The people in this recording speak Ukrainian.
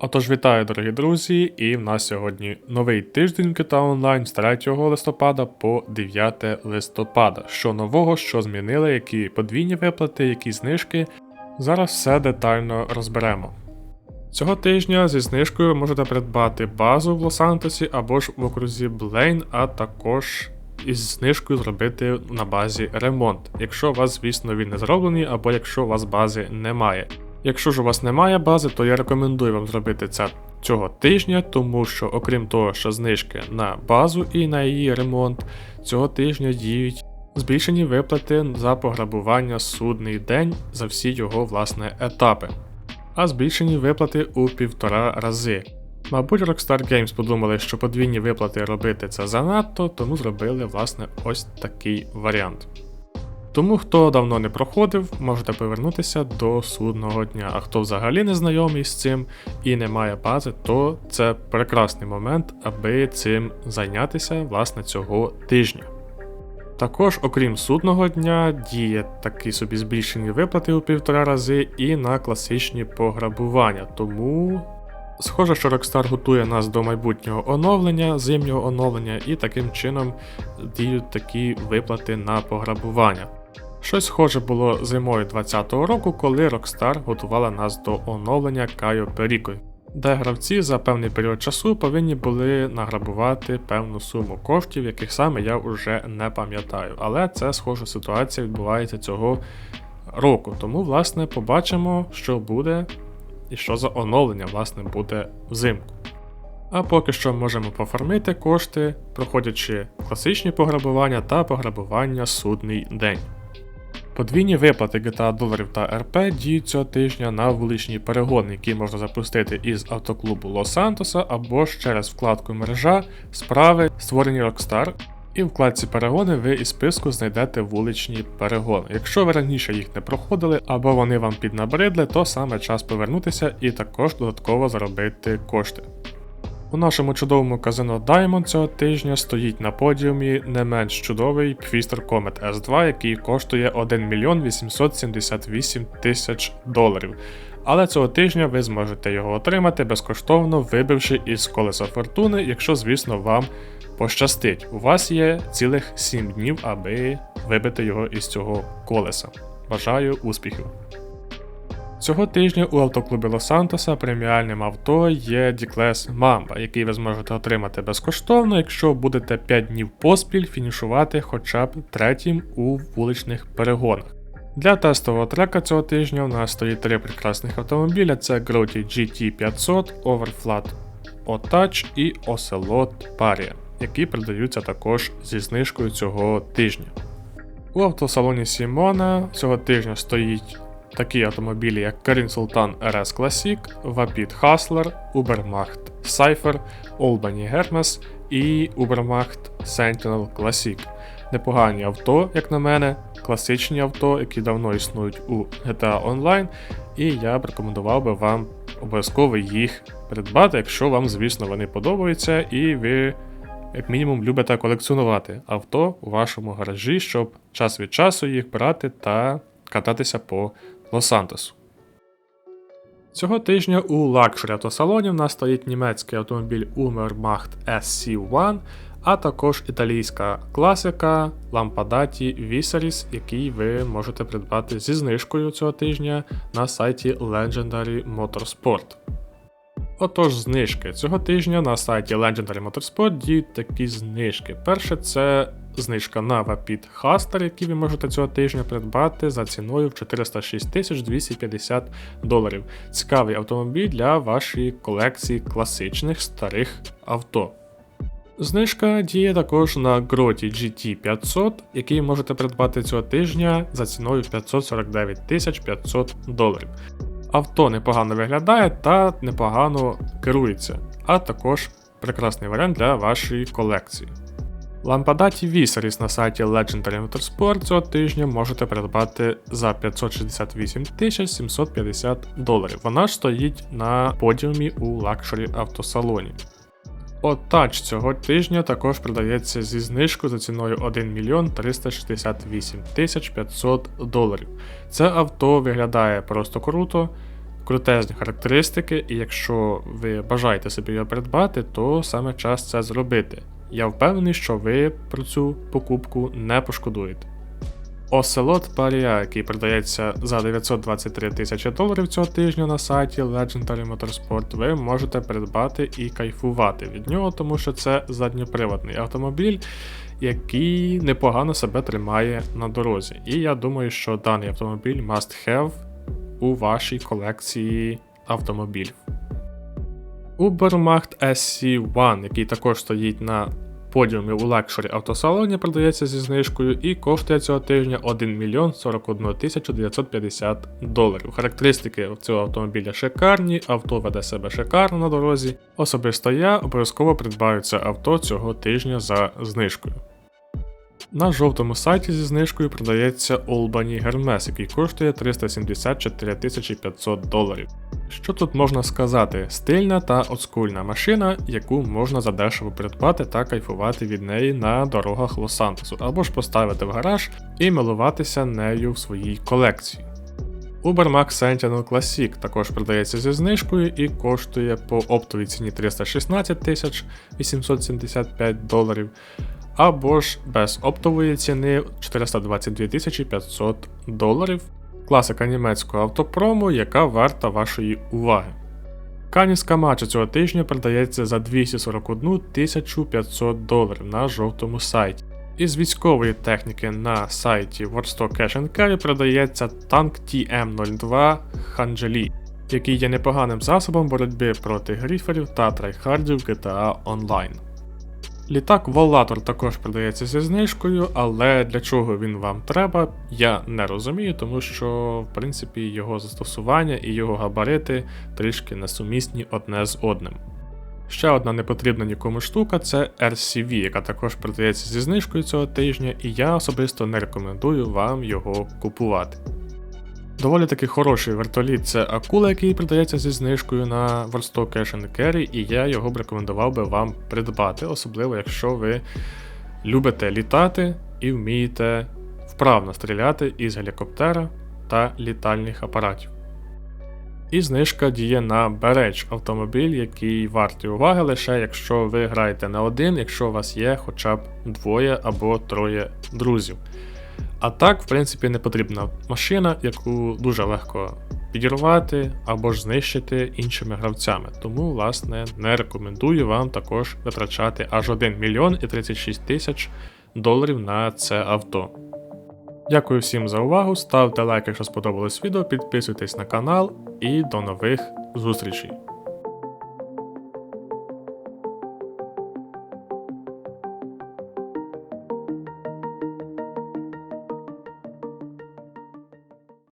Отож, вітаю, дорогі друзі, і в нас сьогодні новий тиждень GTA Online з 3 листопада по 9 листопада. Що нового, що змінили, які подвійні виплати, які знижки. Зараз все детально розберемо. Цього тижня зі знижкою можете придбати базу в Лос-Антосі або ж в окрузі Блейн, а також із знижкою зробити на базі ремонт, якщо у вас, звісно, він не зроблений, або якщо у вас бази немає. Якщо ж у вас немає бази, то я рекомендую вам зробити це цього тижня, тому що, окрім того, що знижки на базу і на її ремонт, цього тижня діють збільшені виплати за пограбування судний день за всі його власне етапи, а збільшені виплати у півтора рази. Мабуть, Rockstar Games подумали, що подвійні виплати робити це занадто, тому зробили власне ось такий варіант. Тому хто давно не проходив, можете повернутися до судного дня. А хто взагалі не знайомий з цим і не має бази, то це прекрасний момент, аби цим зайнятися власне цього тижня. Також, окрім судного дня, діє такі собі збільшені виплати у півтора рази і на класичні пограбування. Тому схоже, що Rockstar готує нас до майбутнього оновлення, зимнього оновлення, і таким чином діють такі виплати на пограбування. Щось схоже було зимою 2020 року, коли Rockstar готувала нас до оновлення Кайо Періко, де гравці за певний період часу повинні були награбувати певну суму коштів, яких саме я вже не пам'ятаю. Але це схожа ситуація відбувається цього року. Тому, власне, побачимо, що буде і що за оновлення власне буде взимку. А поки що можемо пофармити кошти, проходячи класичні пограбування та пограбування судний день. Подвійні виплати GTA доларів та РП діють цього тижня на вуличні перегони, які можна запустити із автоклубу Лос-Сантоса або ж через вкладку мережа, справи, створені Rockstar. І в вкладці перегони ви із списку знайдете вуличні перегони. Якщо ви раніше їх не проходили або вони вам піднабридли, то саме час повернутися і також додатково заробити кошти. У нашому чудовому казино Diamond цього тижня стоїть на подіумі не менш чудовий Pfister Comet S2, який коштує 1 мільйон 878 тисяч доларів. Але цього тижня ви зможете його отримати безкоштовно, вибивши із колеса фортуни, якщо, звісно, вам пощастить. У вас є цілих 7 днів, аби вибити його із цього колеса. Бажаю успіхів! Цього тижня у автоклубі Лос-Сантоса преміальним авто є D-Class Mamba, який ви зможете отримати безкоштовно, якщо будете 5 днів поспіль фінішувати хоча б третім у вуличних перегонах. Для тестового трека цього тижня у нас стоїть три прекрасних автомобіля: це Grotti GT500, Overflat Otouch і Ocelot Paria, які продаються також зі знижкою цього тижня. У автосалоні Сімона цього тижня стоїть такі автомобілі, як Karin Sultan RS Classic, Vapid Hustler, Ubermacht Cypher, Albany Hermes і Ubermacht Sentinel Classic. Непогані авто, як на мене, класичні авто, які давно існують у GTA Online, і я б рекомендував би вам обов'язково їх придбати, якщо вам, звісно, вони подобаються, і ви, як мінімум, любите колекціонувати авто у вашому гаражі, щоб час від часу їх брати та кататися по Лос-Сантосу. Цього тижня у лакшері автосалоні в нас стоїть німецький автомобіль Umermacht SC1, а також італійська класика Lampadati Viseris, який ви можете придбати зі знижкою цього тижня на сайті Legendary Motorsport. Отож, знижки. Цього тижня на сайті Legendary Motorsport діють такі знижки. Перше, це знижка на Vapid Haster, який ви можете цього тижня придбати за ціною в 406 250 доларів. Цікавий автомобіль для вашої колекції класичних старих авто. Знижка діє також на Grotti GT500, який можете придбати цього тижня за ціною 549 500 доларів. Авто непогано виглядає та непогано керується, а також прекрасний варіант для вашої колекції. Лампадаті Viseris на сайті Legendary Motorsport цього тижня можете придбати за 568 750 доларів. Вона ж стоїть на подіумі у лакшері автосалоні. Отач цього тижня також продається зі знижкою за ціною 1 мільйон 368 500 доларів. Це авто виглядає просто круто, крутезні характеристики, і якщо ви бажаєте собі його придбати, то саме час це зробити. Я впевнений, що ви про цю покупку не пошкодуєте. Оселот Парія, який продається за 923 тисячі доларів цього тижня на сайті Legendary Motorsport, ви можете придбати і кайфувати від нього, тому що це задньоприводний автомобіль, який непогано себе тримає на дорозі. І я думаю, що даний автомобіль must have у вашій колекції автомобілів. Ubermacht SC1, який також стоїть на подіумі у лекшері автосалоні, продається зі знижкою і коштує цього тижня 1 мільйон 41 тисячу 950 доларів. Характеристики цього автомобіля шикарні, авто веде себе шикарно на дорозі. Особисто я обов'язково придбаю це авто цього тижня за знижкою. На жовтому сайті зі знижкою продається Albany Hermes, який коштує 374 500 доларів. Що тут можна сказати? Стильна та оскульна машина, яку можна задешево придбати та кайфувати від неї на дорогах Лос-Сантосу, або ж поставити в гараж і милуватися нею в своїй колекції. Ubermax Sentinel Classic також продається зі знижкою і коштує по оптовій ціні 316 875 доларів, або ж без оптової ціни 422 500 доларів. Класика німецького автопрому, яка варта вашої уваги. Каніс Камачо цього тижня продається за 241 500 доларів на жовтому сайті. Із військової техніки на сайті Warstock Cash Carry продається танк TM02 Ханджелі, який є непоганим засобом боротьби проти гріферів та трайхардів GTA Online. Літак Волатор також продається зі знижкою, але для чого він вам треба, я не розумію, тому що, в принципі, його застосування і його габарити трішки несумісні одне з одним. Ще одна непотрібна нікому штука це RCV, яка також продається зі знижкою цього тижня, і я особисто не рекомендую вам його купувати. Доволі таки хороший вертоліт це акула, який продається зі знижкою на Warstock Cash and Carry, і я його б рекомендував би вам придбати, особливо якщо ви любите літати і вмієте вправно стріляти із гелікоптера та літальних апаратів. І знижка діє на Береч автомобіль, який вартий уваги лише якщо ви граєте на один, якщо у вас є хоча б двоє або троє друзів. А так, в принципі, не потрібна машина, яку дуже легко підірвати або ж знищити іншими гравцями. Тому, власне, не рекомендую вам також витрачати аж 1 мільйон і 36 тисяч доларів на це авто. Дякую всім за увагу, ставте лайк, якщо сподобалось відео, підписуйтесь на канал і до нових зустрічей.